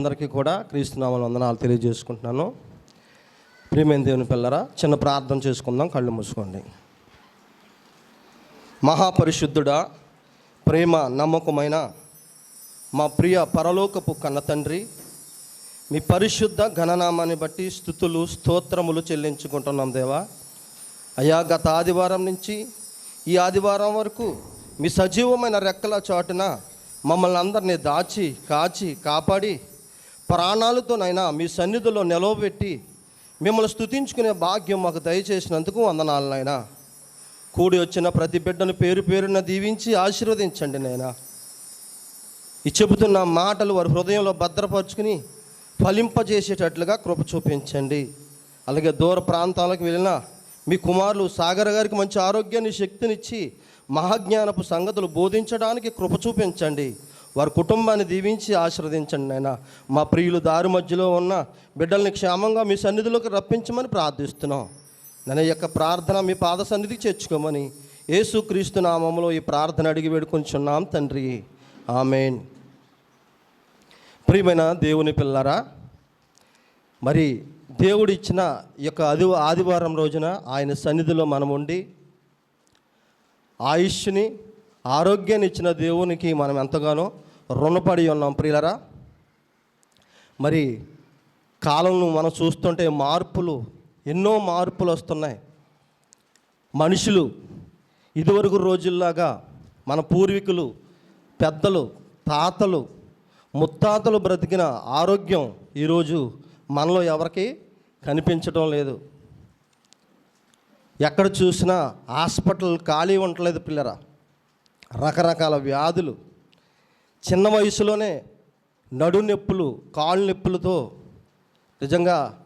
అందరికీ కూడా క్రీస్తునామల వందనాలు తెలియజేసుకుంటున్నాను. ప్రియమైన దేవుని పిల్లరా చిన్న ప్రార్థన చేసుకుందాం కళ్ళు మూసుకోండి. మహాపరిశుద్ధుడా ప్రేమ నమ్మకమైన మా ప్రియ పరలోకపు కన్న తండ్రి మీ పరిశుద్ధ ఘననామాన్ని బట్టి స్థుతులు స్తోత్రములు చెల్లించుకుంటున్నాం దేవా. అయా గత ఆదివారం నుంచి ఈ ఆదివారం వరకు మీ సజీవమైన రెక్కల చాటున మమ్మల్ని అందరినీ దాచి కాచి కాపాడి ప్రాణాలతోనైనా మీ సన్నిధిలో నిలవబెట్టి మిమ్మల్ని స్థుతించుకునే భాగ్యం మాకు దయచేసినందుకు వందనాలు నాయన కూడి వచ్చిన ప్రతి బిడ్డను పేరు పేరున దీవించి ఆశీర్వదించండి నాయనా. ఈ చెబుతున్న మాటలు వారి హృదయంలో భద్రపరుచుకుని ఫలింపజేసేటట్లుగా కృప చూపించండి. అలాగే దూర ప్రాంతాలకు వెళ్ళిన మీ కుమారులు సాగర్ గారికి మంచి ఆరోగ్యాన్ని శక్తినిచ్చి మహాజ్ఞానపు సంగతులు బోధించడానికి కృప చూపించండి. వారి కుటుంబాన్ని దీవించి ఆశీర్వదించండి నాయన. మా ప్రియులు దారి మధ్యలో ఉన్న బిడ్డల్ని క్షేమంగా మీ సన్నిధిలోకి రప్పించమని ప్రార్థిస్తున్నాం. నన్ను యొక్క ప్రార్థన మీ పాద సన్నిధికి చేర్చుకోమని యేసుక్రీస్తు నామంలో ఈ ప్రార్థన అడిగి వేడుకొంచున్నాం తండ్రి. ఆమెన్. ప్రియమైన దేవుని పిల్లరా మరి దేవుడు ఇచ్చిన ఈ యొక్క అది ఆదివారం రోజున ఆయన సన్నిధిలో మనం ఉండి ఆయుష్ని ఆరోగ్యాన్ని ఇచ్చిన దేవునికి మనం ఎంతగానో రుణపడి ఉన్నాం ప్రియులరా. మరి కాలంలో మనం చూస్తుంటే మార్పులు ఎన్నో మార్పులు వస్తున్నాయి. మనుషులు ఇదివరకు రోజుల్లాగా మన పూర్వీకులు పెద్దలు తాతలు ముత్తాతలు బ్రతికిన ఆరోగ్యం ఈరోజు మనలో ఎవరికి కనిపించడం లేదు. ఎక్కడ చూసినా హాస్పిటల్ ఖాళీ ఉండలేదు పిల్లరా రకరకాల వ్యాధులు. చిన్న వయసులోనే నడు నొప్పులు కాళ్ళు నొప్పులతో నిజంగా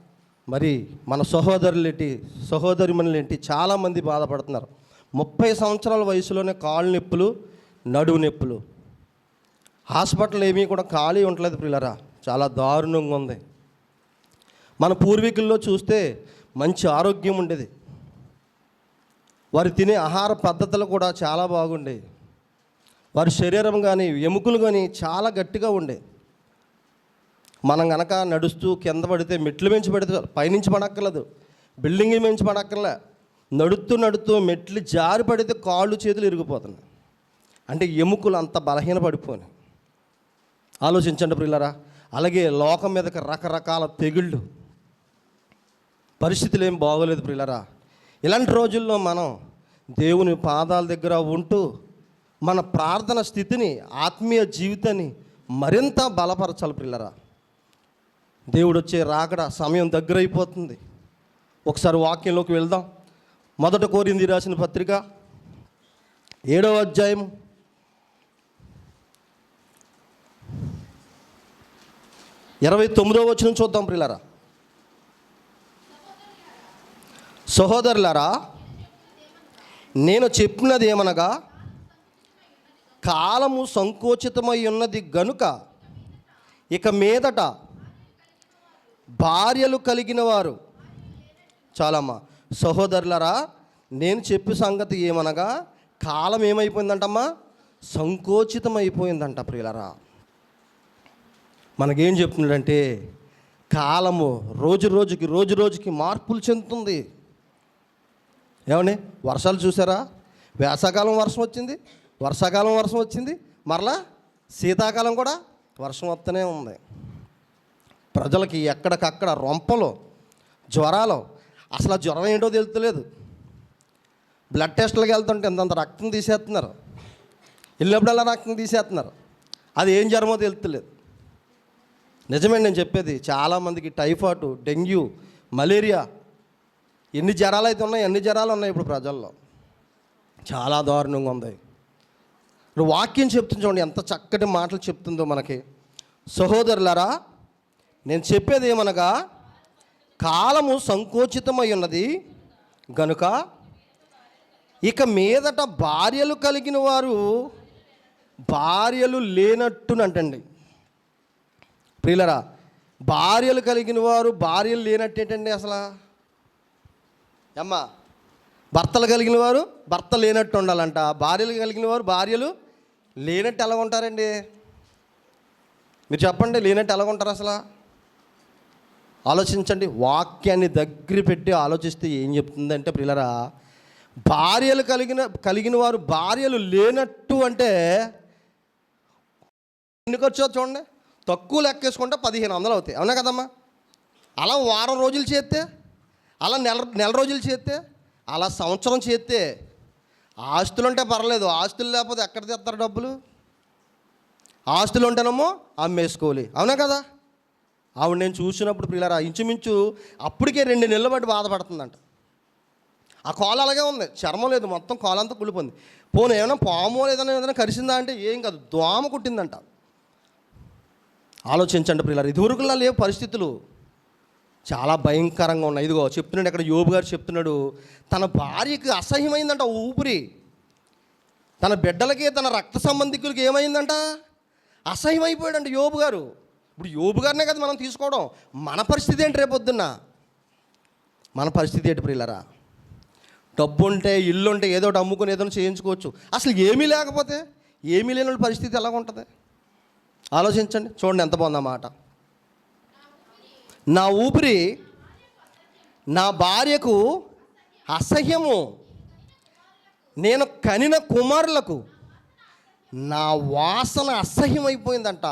మరి మన సహోదరులేంటి సహోదరిమణులేంటి చాలామంది బాధపడుతున్నారు. ముప్పై సంవత్సరాల వయసులోనే కాళ్ళు నొప్పులు నడువు నొప్పులు. హాస్పిటల్ ఏమీ కూడా ఖాళీ ఉండలేదు పిల్లరా చాలా దారుణంగా ఉంది. మన పూర్వీకుల్లో చూస్తే మంచి ఆరోగ్యం ఉండేది. వారు తినే ఆహార పద్ధతులు కూడా చాలా బాగుండేవి. వారి శరీరం కానీ ఎముకలు కానీ చాలా గట్టిగా ఉండే. మనం గనక నడుస్తూ కింద పడితే మెట్లు మించి పడితే పైనుంచి పడక్కర్లేదు. బిల్డింగ్ మించి పడక్కర్లే. నడుతూ నడుతూ మెట్లు జారి పడితే కాళ్ళు చేతులు ఇరిగిపోతున్నాయి. అంటే ఎముకలు అంత బలహీన పడిపోయి ఆలోచించండి ప్రిల్లరా అలాగే లోకం మీదకి రకరకాల తెగుళ్ళు. పరిస్థితులు ఏం బాగోలేదు ప్రిల్లరా ఇలాంటి రోజుల్లో మనం దేవుని పాదాల దగ్గర ఉంటూ మన ప్రార్థన స్థితిని ఆత్మీయ జీవితాన్ని మరింత బలపరచాలి పిల్లరా దేవుడు వచ్చే రాకడ సమయం దగ్గర అయిపోతుంది. ఒకసారి వాక్యంలోకి వెళ్దాం. మొదట కోరింది రాసిన పత్రిక ఏడవ అధ్యాయం ఇరవై తొమ్మిదవ వచ్చిన చూద్దాం ప్రిల్లరా. సహోదరులారా నేను చెప్పినది ఏమనగా కాలము సంకోచితమై ఉన్నది గనుక ఇక మీదట భార్యలు కలిగిన వారు చాలమ్మా సహోదరులరా నేను చెప్పే సంగతి ఏమనగా కాలం ఏమైపోయిందంటమ్మా? సంకోచితమైపోయిందంట ప్రియులరా. మనకేం చెప్తున్నాడంటే కాలము రోజు రోజుకి రోజు రోజుకి మార్పులు చెందుతుంది. ఏమండి? వర్షాలు చూసారా? వేసవకాలం వర్షం వచ్చింది. వర్షాకాలం వర్షం వచ్చింది మరలా శీతాకాలం కూడా వర్షం వస్తూనే ఉంది. ప్రజలకి ఎక్కడికక్కడ రొంపలు జ్వరాలు అసలు జ్వరం ఏంటో తెలుతలేదు బ్లడ్ టెస్టులకు వెళ్తుంటే ఇంతంత రక్తం తీసేస్తున్నారు. వెళ్ళినప్పుడల్లా రక్తం తీసేస్తున్నారు. అది ఏం జ్వరమో తెలుతలేదు నిజమే నేను చెప్పేది చాలామందికి టైఫాయిడ్ డెంగ్యూ మలేరియా ఎన్ని జ్వరాలు అయితే ఉన్నాయి ఎన్ని జ్వరాలు ఉన్నాయి ఇప్పుడు ప్రజల్లో. చాలా దారుణంగా ఉంది. ఇప్పుడు వాక్యం చెప్తుంది చూడండి ఎంత చక్కటి మాటలు చెప్తుందో మనకి. సహోదరులారా నేను చెప్పేది ఏమనగా కాలము సంకోచితమై ఉన్నది గనుక ఇక మీదట భార్యలు కలిగిన వారు భార్యలు లేనట్టునంటండి ప్రియులరా భార్యలు కలిగిన వారు భార్యలు లేనట్టేటండి అసలు? అమ్మా భర్తలు కలిగిన వారు భర్త లేనట్టు ఉండాలంట. భార్యలు కలిగిన వారు భార్యలు లేనట్టు ఎలా ఉంటారండి? మీరు చెప్పండి లేనట్టు ఎలాగుంటారు అసలు? ఆలోచించండి వాక్యాన్ని దగ్గర పెట్టి ఆలోచిస్తే ఏం చెప్తుందంటే ప్రిలరా భార్యలు కలిగిన కలిగిన వారు భార్యలు లేనట్టు అంటే ఎన్ని ఖర్చు చూడండి. తక్కువ లెక్కేసుకుంటే పదిహేను వందలు అవుతాయి. అవునా కదమ్మా? అలా వారం రోజులు చేస్తే అలా నెల నెల రోజులు చేస్తే అలా సంవత్సరం చేస్తే ఆస్తులు ఉంటే పర్లేదు. ఆస్తులు లేకపోతే ఎక్కడ తెస్తారు డబ్బులు? ఆస్తులు ఉంటేనేమో అమ్మేసుకోవాలి. అవునా కదా? ఆవిడ నేను చూసినప్పుడు పిల్లరా ఇంచుమించు అప్పటికే రెండు నెలలు బట్టి బాధపడుతుందంట. ఆ కోల అలాగే ఉంది. చర్మం లేదు. మొత్తం కోలంతా కుళ్ళిపోయింది. పోను ఏమైనా పాము లేదన్నా ఏదైనా కరిసిందా అంటే ఏం కాదు. దోమ కుట్టిందంట. ఆలోచించండి ప్రియులారు. ఇదివరకులా లేవు పరిస్థితులు. చాలా భయంకరంగా ఉన్నాయి. ఇదిగో చెప్తున్నాడు ఇక్కడ యోబు గారు చెప్తున్నాడు తన భార్యకి అసహ్యమైందంట ఊపిరి. తన బిడ్డలకి తన రక్త సంబంధికులకి ఏమైందంట? అసహ్యమైపోయాడంట యోబు గారు. ఇప్పుడు యోబు గారినే కదా మనం తీసుకోవడం. మన పరిస్థితి ఏంటి రేపొద్దున్న మన పరిస్థితి ఏంటి ప్రియులరా? డబ్బు ఉంటే ఇల్లు ఉంటే ఏదో ఒకటి అమ్ముకుని ఏదో చేయించుకోవచ్చు. అసలు ఏమీ లేకపోతే ఏమీ లేని పరిస్థితి ఎలా ఉంటుంది ఆలోచించండి. చూడండి ఎంత బాగుందన్నమాట మాట. నా ఊపిరి నా భార్యకు అసహ్యము. నేను కనిన కుమారులకు నా వాసన అసహ్యమైపోయిందంట.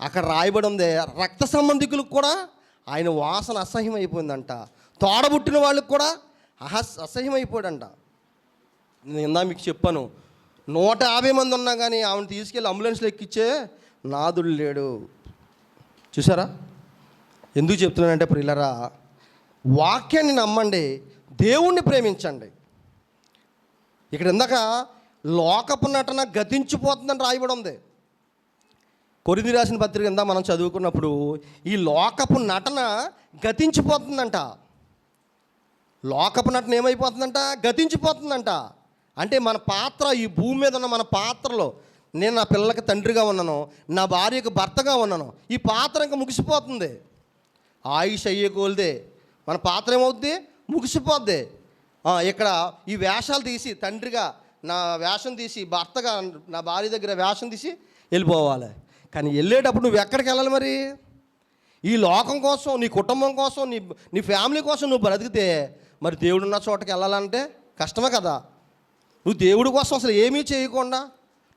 అక్కడ రాయబడి ఉంది రక్త సంబంధికులకు కూడా ఆయన వాసన అసహ్యమైపోయిందంట. తోడబుట్టిన వాళ్ళకి కూడా అహస్ అసహ్యమైపోయాడంట నేను ఇందా మీకు చెప్పాను నూట యాభై మంది ఉన్నా కానీ ఆమెను తీసుకెళ్ళి అంబులెన్స్లో ఎక్కిచ్చే నాదుడు లేడు. చూసారా? ఎందుకు చెప్తున్నానంటే ప్రిల్లరా వాక్యాన్ని నమ్మండి దేవుణ్ణి ప్రేమించండి. ఇక్కడ ఇందాక లోకపు నటన గతించిపోతుందని రాయబడి ఉంది. కొరిది రాసిన పత్రిక ఇందా మనం చదువుకున్నప్పుడు ఈ లోకపు నటన గతించిపోతుందంట. లోకపు నటన ఏమైపోతుందంట? గతించిపోతుందంట. అంటే మన పాత్ర ఈ భూమి మీద ఉన్న మన పాత్రలో నేను నా పిల్లలకి తండ్రిగా ఉన్నాను నా భార్యకు భర్తగా ఉన్నాను ఈ పాత్ర ఇంకా ముగిసిపోతుంది. ఆయుష్ అయ్యే కోల్దే మన పాత్ర ఏమవుద్ది ముగిసిపోద్ది ఇక్కడ ఈ వేషాలు తీసి తండ్రిగా నా వేషం తీసి భర్తగా నా భార్య దగ్గర వేషం తీసి వెళ్ళిపోవాలి. కానీ వెళ్ళేటప్పుడు నువ్వు ఎక్కడికి వెళ్ళాలి మరి? ఈ లోకం కోసం నీ కుటుంబం కోసం నీ నీ ఫ్యామిలీ కోసం నువ్వు బ్రతికితే మరి దేవుడున్న చోటకి వెళ్ళాలంటే కష్టమే కదా. నువ్వు దేవుడి కోసం అసలు ఏమీ చేయకుండా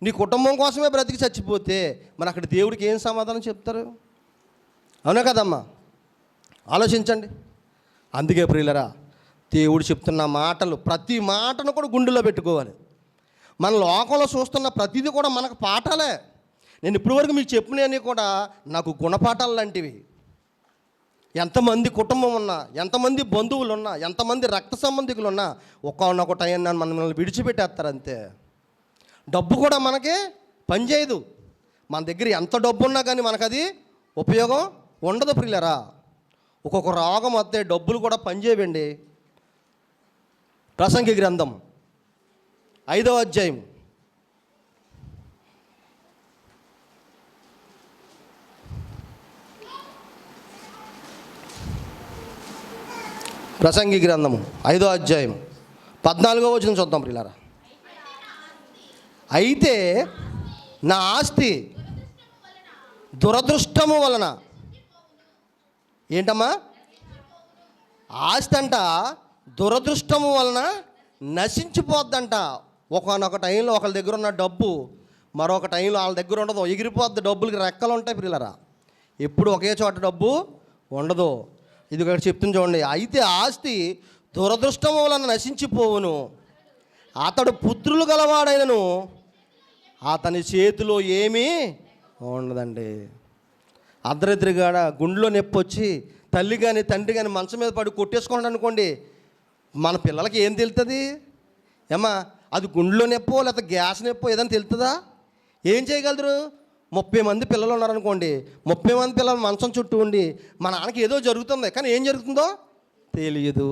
నీ కుటుంబం కోసమే బ్రతికి చచ్చిపోతే మరి అక్కడ దేవుడికి ఏం సమాధానం చెప్తారు? అవునా కదమ్మా? ఆలోచించండి. అందుకే ప్రియులరా దేవుడు చెప్తున్న మాటలు ప్రతి మాటను కూడా గుండెలో పెట్టుకోవాలి. మన లోకంలో చూస్తున్న ప్రతిదీ కూడా మనకు పాఠాలే. నేను ఇప్పటివరకు మీకు చెప్పినవన్నీ కూడా నాకు గుణపాఠాలు లాంటివి. ఎంతమంది కుటుంబం ఉన్నా ఎంతమంది బంధువులు ఉన్నా ఎంతమంది రక్త సంబంధికులు ఉన్నా ఒక్కొక్క టైం మనల్ని విడిచిపెట్టేస్తారు అంతే. డబ్బు కూడా మనకి పనిచేయదు మన దగ్గర ఎంత డబ్బు ఉన్నా కానీ మనకు అది ఉపయోగం ఉండదు ప్రియులరా. ఒక్కొక్క రోగం వస్తే డబ్బులు కూడా పనిచేయండి ప్రసంగి గ్రంథం ఐదవ అధ్యాయం. ప్రసంగి గ్రంథము ఐదో అధ్యాయం. పద్నాలుగో వచ్చిన చూద్దాం ప్రిలారా అయితే నా ఆస్తి దురదృష్టము వలన ఏంటమ్మా? ఆస్తి అంట దురదృష్టము వలన నశించిపోద్దంట. ఒకనొక టైంలో ఒకళ్ళ దగ్గర ఉన్న డబ్బు మరొక టైంలో వాళ్ళ దగ్గర ఉండదు. ఎగిరిపోద్ది డబ్బులకి రెక్కలు ఉంటాయి పిల్లరా. ఎప్పుడు ఒకే చోట డబ్బు ఉండదు. ఇది ఒకటి చెప్తుంది చూడండి. అయితే ఆస్తి దురదృష్టం వలన నశించిపోవును. అతడు పుత్రులు గలవాడైనను అతని చేతిలో ఏమీ ఉండదండి. అర్ధరిద్రిగాడ గుండెలో నొప్పి వచ్చి తల్లి కానీ తండ్రి కానీ మంచం మీద పడి కొట్టేసుకోండి అనుకోండి మన పిల్లలకి ఏం తెలుస్తుంది ఏమ్మా అది గుండెలో నొప్పో లేకపోతే గ్యాస్ నొప్పో ఏదైనా తెలుస్తుందా ఏం చేయగలరు? ముప్పై మంది పిల్లలు ఉన్నారనుకోండి ముప్పై మంది పిల్లలు మంచం చుట్టూ ఉండి మా నాన్నకి ఏదో జరుగుతుంది కానీ ఏం జరుగుతుందో తెలియదు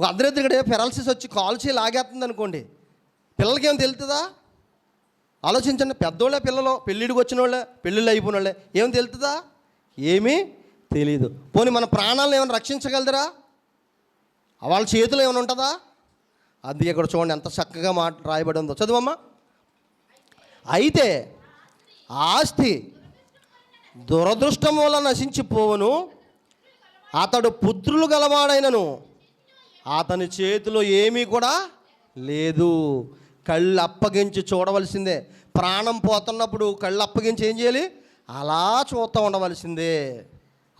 ఒక అర్ధరిద్రిగడే పెరాలసిస్ వచ్చి కాల్ చేయి లాగేస్తుంది అనుకోండి పిల్లలకి ఏం తెలుతుందా ఆలోచించండి పెద్దోళ్ళే పిల్లలు పెళ్ళిడికి వచ్చిన వాళ్ళే పెళ్ళిళ్ళు అయిపోయిన వాళ్ళే ఏం తెలుతుందా? ఏమీ తెలియదు పోనీ మన ప్రాణాలను ఏమైనా రక్షించగలదురా? వాళ్ళ చేతిలో ఏమైనా ఉంటుందా? అది ఇక్కడ చూడండి ఎంత చక్కగా మాట రాయబడి ఉందో. చదువమ్మా. అయితే ఆస్తి దురదృష్టం వల్ల నశించిపోవను అతడు పుత్రులు గలవాడైనను అతని చేతిలో ఏమీ కూడా లేదు. కళ్ళు అప్పగించి చూడవలసిందే. ప్రాణం పోతున్నప్పుడు కళ్ళు అప్పగించి ఏం చేయాలి? అలా చూస్తూ ఉండవలసిందే.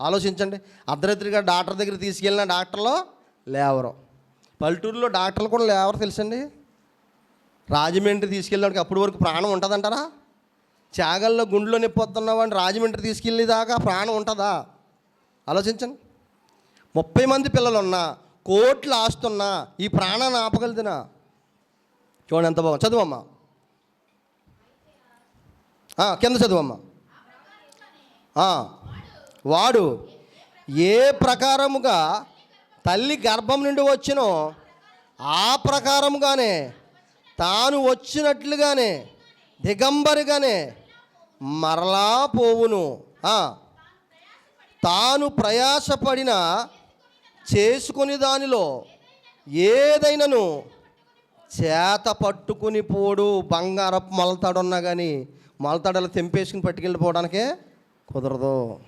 ఆలోచించండి. అర్ధరాత్రిగా డాక్టర్ దగ్గర తీసుకెళ్ళిన డాక్టర్లో లేవరు. పల్లెటూరులో డాక్టర్లు కూడా లేవరు తెలుసండి. రాజమండ్రి తీసుకెళ్ళడానికి అప్పటి వరకు ప్రాణం ఉంటుందంటారా? చాగల్లో గుండెలో నొప్పి వస్తున్నావని రాజమండ్రి తీసుకెళ్ళేదాకా ప్రాణం ఉంటుందా? ఆలోచించండి. ముప్పై మంది పిల్లలు ఉన్నా కోట్లు ఆస్తున్నా ఈ ప్రాణాన్ని ఆపగలిదినా? చూడండి ఎంత బాగుంది. చదువమ్మా. కింద చదువమ్మా. వాడు ఏ ప్రకారముగా తల్లి గర్భం నుండి వచ్చినో ఆ ప్రకారముగానే తాను వచ్చినట్లుగానే దిగంబరిగానే మరలా పోవును. తాను ప్రయాసపడిన చేసుకుని దానిలో ఏదైనాను చేత పట్టుకుని పోడు బంగారపు మొలతాడున్నా కానీ మొలతాడలు తెంపేసుకుని పట్టుకెళ్ళిపోవడానికే కుదరదు.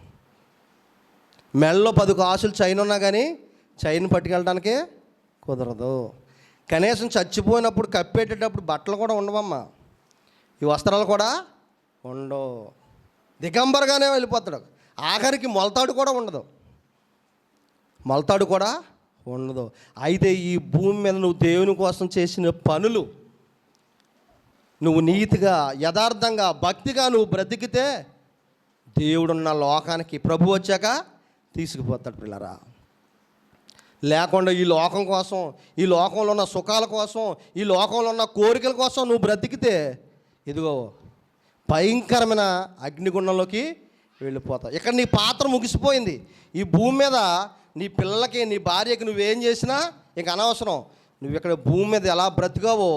మెళ్ళలో పది కాసులు చైన్ ఉన్నా కానీ చైన్ పట్టుకెళ్ళడానికే కుదరదు. కనీసం చచ్చిపోయినప్పుడు కప్పేటప్పుడు బట్టలు కూడా ఉండవమ్మా. ఈ వస్త్రాలు కూడా ఉండవు. దిగంబరగానే వెళ్ళిపోతాడు. ఆఖరికి మొలతాడు కూడా ఉండదు. మొలతాడు కూడా ఉండదు. అయితే ఈ భూమి మీద నువ్వు దేవుని కోసం చేసిన పనులు నువ్వు నీతిగా యథార్థంగా భక్తిగా నువ్వు బ్రతికితే దేవుడున్న లోకానికి ప్రభు వచ్చాక తీసుకుపోతాడు పిల్లరా. లేకుండా ఈ లోకం కోసం ఈ లోకంలో ఉన్న సుఖాల కోసం ఈ లోకంలో ఉన్న కోరికల కోసం నువ్వు బ్రతికితే ఇదిగో భయంకరమైన అగ్నిగుండంలోకి వెళ్ళిపోతావు. ఇక్కడ నీ పాత్ర ముగిసిపోయింది. ఈ భూమి మీద నీ పిల్లలకి నీ భార్యకి నువ్వేం చేసినా ఇంక అనవసరం. నువ్వు ఇక్కడ భూమి మీద ఎలా బ్రతికావో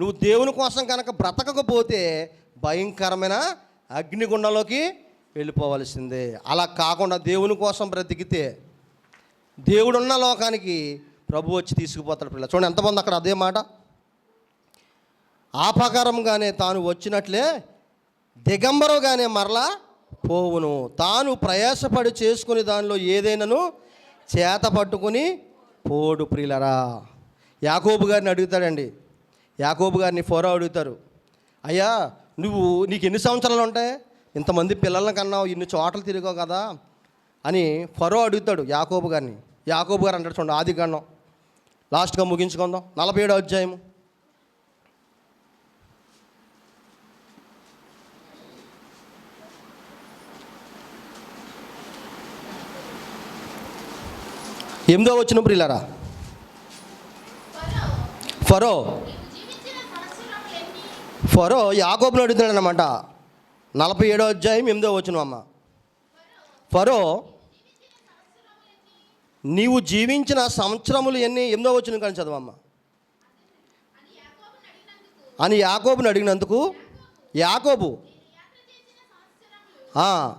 నువ్వు దేవుని కోసం కనుక బ్రతకకపోతే భయంకరమైన అగ్నిగుండంలోకి వెళ్ళిపోవలసిందే. అలా కాకుండా దేవుని కోసం బ్రతికితే దేవుడున్న లోకానికి ప్రభు వచ్చి తీసుకుపోతాడు పిల్ల చూడండి ఎంతమంది అక్కడ అదే మాట? ఆపకారంగానే తాను వచ్చినట్లే దిగంబరుగానే మరలా పోవును. తాను ప్రయాసపడి చేసుకుని దానిలో ఏదైనాను చేత పట్టుకుని పోడు ప్రియులరా. యాకోబు గారిని అడుగుతాడండి. యాకోబు గారిని ఫోరో అడుగుతారు. అయ్యా నువ్వు నీకు ఎన్ని సంవత్సరాలు ఉంటాయి? ఇంతమంది పిల్లల్ని కన్నావు ఇన్ని చోట్ల తిరిగావు కదా అని ఫరో అడుగుతాడు యాకోబు గారిని. యాకోబు గారు అంటాడు చూడండి ఆది గణం లాస్ట్గా ముగించుకుందాం. నలభై ఏడో అధ్యాయము. ఎనిమిదో వచ్చిన ప్రియులరా? ఫరో. ఫరో యాకోబుని అడుగుతున్నాడు అనమాట నలభై ఏడో అధ్యాయం ఎనిమిదో వచ్చిన అమ్మ. ఫరో నీవు జీవించిన సంవత్సరములు ఎన్ని? ఎనిమిదో వచ్చిన కానీ చదవమ్మ. అని యాకోబుని అడిగినందుకు యాకోబు. ఆ,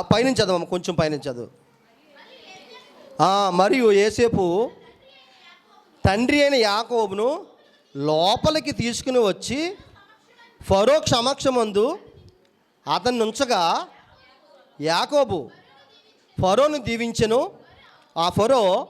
పైనుంచి చదవమ్మ కొంచెం పైనుంచి చదువు. మరియు ఏసేపు తండ్రి అయిన యాకోబును లోపలికి తీసుకుని వచ్చి ఫరో క్షమక్షమందు అతన్ని ఉంచగా యాకోబు ఫరోను దీవించెను. ఆ ఫరో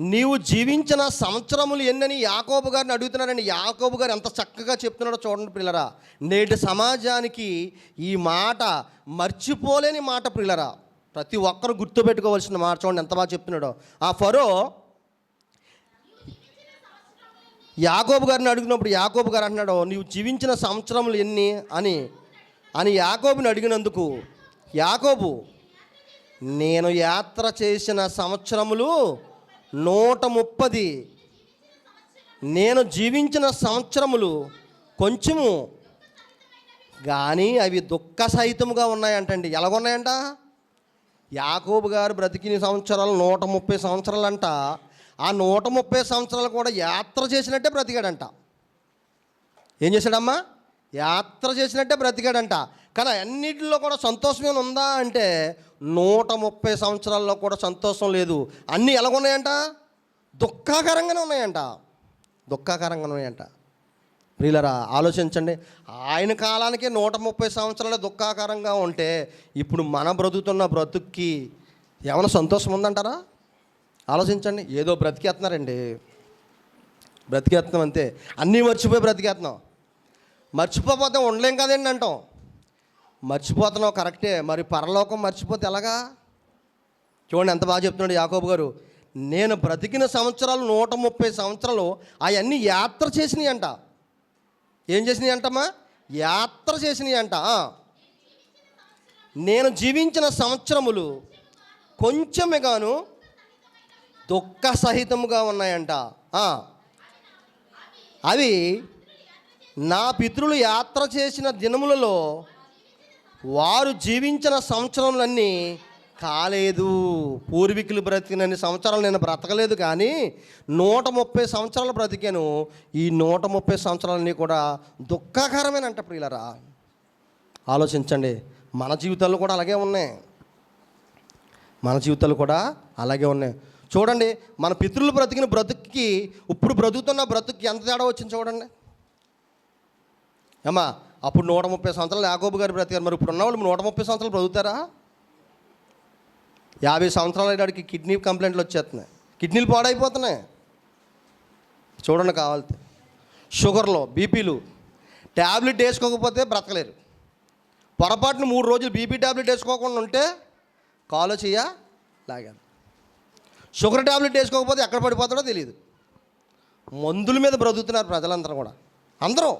నీవు జీవించిన సంవత్సరములు ఎన్నని యాకోబు గారిని అడుగుతున్నారని యాకోబు గారు ఎంత చక్కగా చెప్తున్నాడో చూడండి పిల్లరా నేటి సమాజానికి ఈ మాట మర్చిపోలేని మాట పిల్లరా ప్రతి ఒక్కరు గుర్తుపెట్టుకోవాల్సిన మాట చూడండి ఎంత బాగా చెప్తున్నాడో. ఆ ఫరో యాకోబు గారిని అడిగినప్పుడు యాకోబు గారు అంటున్నాడు నీవు జీవించిన సంవత్సరములు ఎన్ని? అని. అని యాకోబుని అడిగినందుకు యాకోబు నేను యాత్ర చేసిన సంవత్సరములు నూట ముప్పది నేను జీవించిన సంవత్సరములు కొంచెము కానీ అవి దుఃఖ సహితముగా ఉన్నాయంటండి. ఎలాగున్నాయంట? యాకోబు గారు బ్రతికిన సంవత్సరాలు నూట ముప్పై సంవత్సరాలంట. ఆ నూట ముప్పై సంవత్సరాలు కూడా యాత్ర చేసినట్టే బ్రతికాడంట. ఏం చేశాడమ్మా? యాత్ర చేసినట్టే బ్రతికాడంట. కానీ అన్నిటిలో కూడా సంతోషమే ఉందా అంటే నూట ముప్పై సంవత్సరాల్లో కూడా సంతోషం లేదు. అన్నీ ఎలాగున్నాయంట? దుఃఖాకరంగానే ఉన్నాయంట. దుఃఖాకరంగానే ఉన్నాయంట. ప్రియులరా ఆలోచించండి. ఆయన కాలానికే నూట ముప్పై సంవత్సరాలు దుఃఖాకరంగా ఉంటే ఇప్పుడు మన బ్రతుకుతున్న బ్రతుక్కి ఏమైనా సంతోషం ఉందంటారా? ఆలోచించండి. ఏదో బ్రతికేస్తున్నారండి బ్రతికేస్తున్నాం అంతే. అన్నీ మర్చిపోయి బ్రతికేస్తున్నాం మర్చిపోతే ఉండలేం కదండి అంటాం. మర్చిపోతున్నావు కరెక్టే. మరి పరలోకం మర్చిపోతే ఎలాగా? చూడండి ఎంత బాగా చెప్తున్నాడు యాకోబు గారు. నేను బ్రతికిన సంవత్సరాలు నూట ముప్పై సంవత్సరాలు అవన్నీ యాత్ర చేసినాయి అంట ఏం చేసినాయి అంటమ్మా? యాత్ర చేసినాయి అంట. నేను జీవించిన సంవత్సరములు కొంచెమేగాను దుఃఖ సహితముగా ఉన్నాయంట. అవి నా పితృలు యాత్ర చేసిన దినములలో వారు జీవించిన సంవత్సరములన్నీ కాలేదు. పూర్వీకులు బ్రతికినన్ని సంవత్సరాలు నేను బ్రతకలేదు కానీ నూట ముప్పై సంవత్సరాలు బ్రతికాను. ఈ నూట ముప్పై సంవత్సరాలన్నీ కూడా దుఃఖకరమేనంట ప్రియులరా. ఆలోచించండి. మన జీవితాల్లో కూడా అలాగే ఉన్నాయి. మన జీవితాలు కూడా అలాగే ఉన్నాయి. చూడండి మన పితృలు బ్రతికిన బ్రతుక్కి ఇప్పుడు బ్రతుకుతున్న బ్రతుక్కి ఎంత తేడా వచ్చింది చూడండి. అమ్మా అప్పుడు నూట ముప్పై సంవత్సరాలు యాగోబు గారు బ్రతికారు. మరి ఇప్పుడు ఉన్నవాళ్ళు నూట ముప్పై సంవత్సరాలు బ్రతుకుతారా? యాభై సంవత్సరాల వాడికి కిడ్నీ కంప్లైంట్లు వచ్చేస్తున్నాయి. కిడ్నీలు పాడైపోతున్నాయి. చూడండి కావాలితే. షుగర్లో బీపీలు. ట్యాబ్లెట్ వేసుకోకపోతే బ్రతకలేరు. పొరపాటున మూడు రోజులు బీపీ ట్యాబ్లెట్ వేసుకోకుండా ఉంటే కాలో చెయ్య లాగాను షుగర్ ట్యాబ్లెట్ వేసుకోకపోతే ఎక్కడ పడిపోతాడో తెలియదు. మందుల మీద బ్రతుకుతున్నారు ప్రజలందరూ కూడా. అందరూ.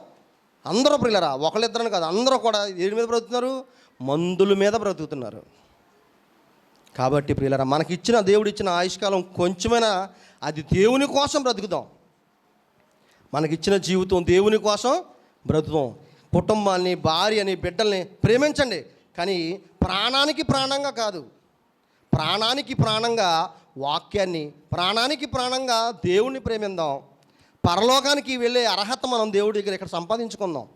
అందరూ ప్రియులరా. ఒకళ్ళిద్దరని కాదు అందరూ కూడా దేని మీద బ్రతుకుతున్నారు మందుల మీద బ్రతుకుతున్నారు. కాబట్టి ప్రియులరా మనకి ఇచ్చిన ఆయుష్కాలం కొంచెమైనా అది దేవుని కోసం బ్రతుకుదాం. మనకిచ్చిన జీవితం దేవుని కోసం బ్రతుకుదాం. కుటుంబాన్ని భార్యని బిడ్డల్ని ప్రేమించండి. కానీ ప్రాణానికి ప్రాణంగా కాదు. ప్రాణానికి ప్రాణంగా వాక్యాన్ని ప్రాణానికి ప్రాణంగా దేవుణ్ణి ప్రేమిందాం. పరలోకానికి వెళ్ళే అర్హత మనం దేవుడి దగ్గర ఇక్కడ సంపాదించుకుందాం.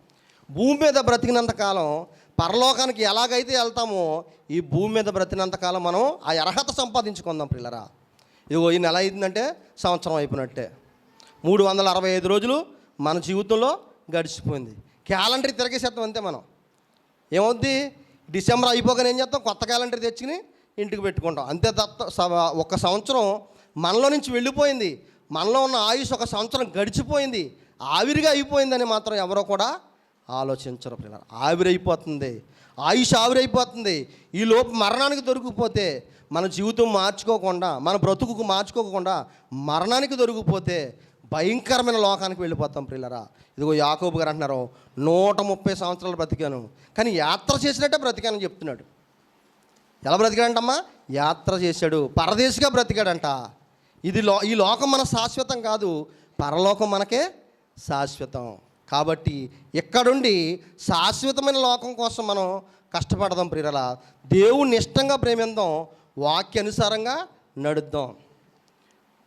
భూమి మీద బ్రతికినంత కాలం పరలోకానికి ఎలాగైతే వెళ్తామో ఈ భూమి మీద బ్రతినంతకాలం మనం ఆ అర్హత సంపాదించుకుందాం పిల్లరా ఇదిగో ఈ నెల అయిందంటే సంవత్సరం అయిపోయినట్టే. మూడు వందల అరవై ఐదు రోజులు మన జీవితంలో గడిచిపోయింది. క్యాలెండర్ తిరగేసేస్తాం అంతే మనం. ఏమవుద్ది? డిసెంబర్ అయిపోగానే ఏం చేస్తాం? కొత్త క్యాలెండర్ తెచ్చుకుని ఇంటికి పెట్టుకుంటాం. అంతే తప్ప స- ఒక సంవత్సరం మనలో నుంచి వెళ్ళిపోయింది. మనలో ఉన్న ఆయుష్ ఒక సంవత్సరం గడిచిపోయింది. ఆవిరిగా అయిపోయిందని మాత్రం ఎవరో కూడా ఆలోచించరు పిల్లలు. ఆవిరైపోతుంది. ఆయుష్ ఆవిరైపోతుంది. ఈ లోపు మరణానికి దొరికిపోతే మన జీవితం మార్చుకోకుండా మన బ్రతుకుకు మార్చుకోకుండా మరణానికి దొరికిపోతే భయంకరమైన లోకానికి వెళ్ళిపోతాం ప్రిల్లరా ఇదిగో యాకోబు గారు అంటున్నారు నూట ముప్పై సంవత్సరాలు బ్రతికాను. కానీ యాత్ర చేసినట్టే బ్రతికానని చెప్తున్నాడు. ఎలా బ్రతికాడంటమ్మా? యాత్ర చేశాడు. పరదేశిగా బ్రతికాడంట. ఇది లో ఈ లోకం మన శాశ్వతం కాదు. పరలోకం మనకే శాశ్వతం. కాబట్టి ఇక్కడుండి శాశ్వతమైన లోకం కోసం మనం కష్టపడదాం ప్రియుల దేవుణ్ణి ఇష్టంగా ప్రేమిద్దాం వాక్య అనుసారంగా నడుద్దాం.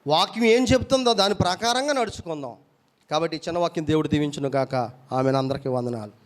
వాక్యం ఏం చెప్తుందో దాని ప్రకారంగా నడుచుకుందాం. కాబట్టి చిన్న వాక్యం దేవుడు దీవించును గాక ఆమెను. అందరికీ వందనాలు.